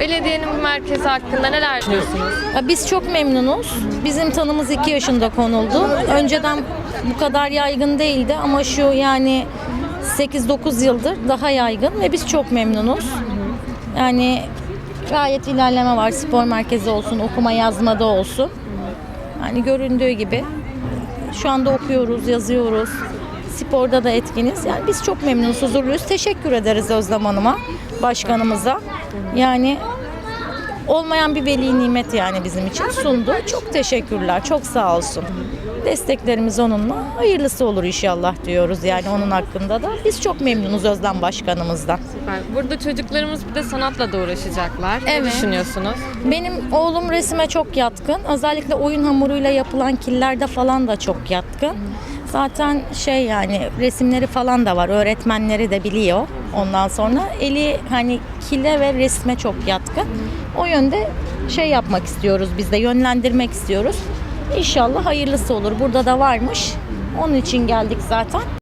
Belediyenin bu merkezi hakkında neler düşünüyorsunuz? Biz çok memnunuz. Bizim tanımız 2 yaşında konuldu. Önceden bu kadar yaygın değildi ama şu yani 8-9 yıldır daha yaygın ve biz çok memnunuz. Yani gayet ilerleme var. Spor merkezi olsun, okuma yazmada olsun. Yani göründüğü gibi şu anda okuyoruz, yazıyoruz. Sporda da etkiniz. Yani biz çok memnunuz, huzurluyuz. Teşekkür ederiz Özlem Hanım'a, başkanımıza. Yani olmayan bir veli nimet yani bizim için sundu. Çok teşekkürler, çok sağ olsun. Desteklerimiz onunla. Hayırlısı olur inşallah diyoruz yani onun hakkında da. Biz çok memnunuz Özlem Başkanımızdan. Süper. Burada çocuklarımız bir de sanatla da uğraşacaklar. Ne Evet. düşünüyorsunuz? Benim oğlum resime çok yatkın. Özellikle oyun hamuruyla yapılan killerde falan da çok yatkın. Zaten şey yani resimleri falan da var. Öğretmenleri de biliyor. Ondan sonra eli hani kile ve resme çok yatkın. O yönde şey yapmak istiyoruz biz de yönlendirmek istiyoruz. İnşallah hayırlısı olur. Burada da varmış. Onun için geldik zaten.